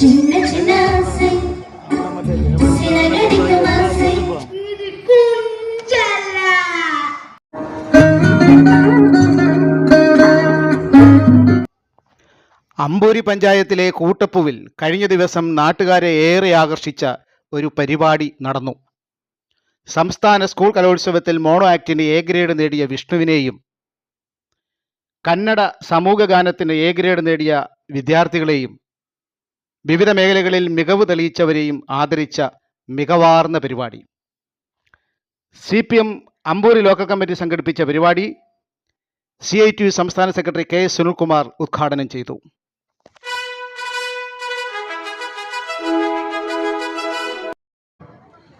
சின்ன சின்ன ஆசை சிறகடிக்கும் ஆசை இது குஞ்சல்ல അമ്പൂരി പഞ്ചായത്തിലെ കൂട്ടപ്പുവിൽ കഴിഞ്ഞ ദിവസം നാട്ടുകാരെ ഏറെ ആകർഷിച്ച ഒരു പരിപാടി നടന്നു സംസ്ഥാന സ്കൂൾ കലോത്സവത്തിൽ മോണോ ആക്ടിന് എ ഗ്രേഡ് നേടിയ വിഷ്ണുവിനെയും കന്നഡ സമൂഹഗാനത്തിന് എ ഗ്രേഡ് നേടിയ വിദ്യാർത്ഥികളെയും വിവിധ മേഖലകളിൽ മികവ് തെളിയിച്ചവരെയും ആദരിച്ച മികവാർന്ന പരിപാടി. C P M Amboori local committee സംഘടിപ്പിച്ച പരിപാടി സി ഐ ടി യു സംസ്ഥാന സെക്രട്ടറി കെ എസ് സുനിൽകുമാർ ഉദ്ഘാടനം ചെയ്തു.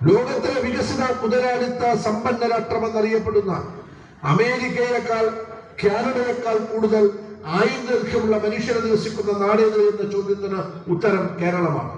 ലോകത്തിലെ വികസിത മുതലാളിത്ത സമ്പന്ന രാഷ്ട്രമെന്നറിയപ്പെടുന്ന അമേരിക്കയേക്കാൾ കാനഡയേക്കാൾ കൂടുതൽ ആയുർദൈർഘ്യമുള്ള മനുഷ്യരെ നിവസിക്കുന്ന നാടേത് എന്ന ചോദ്യത്തിന് ഉത്തരം കേരളമാണ്.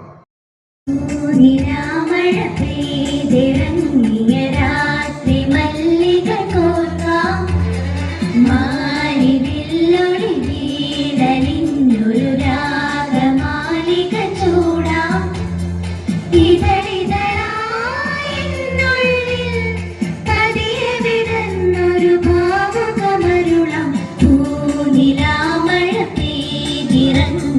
Amen.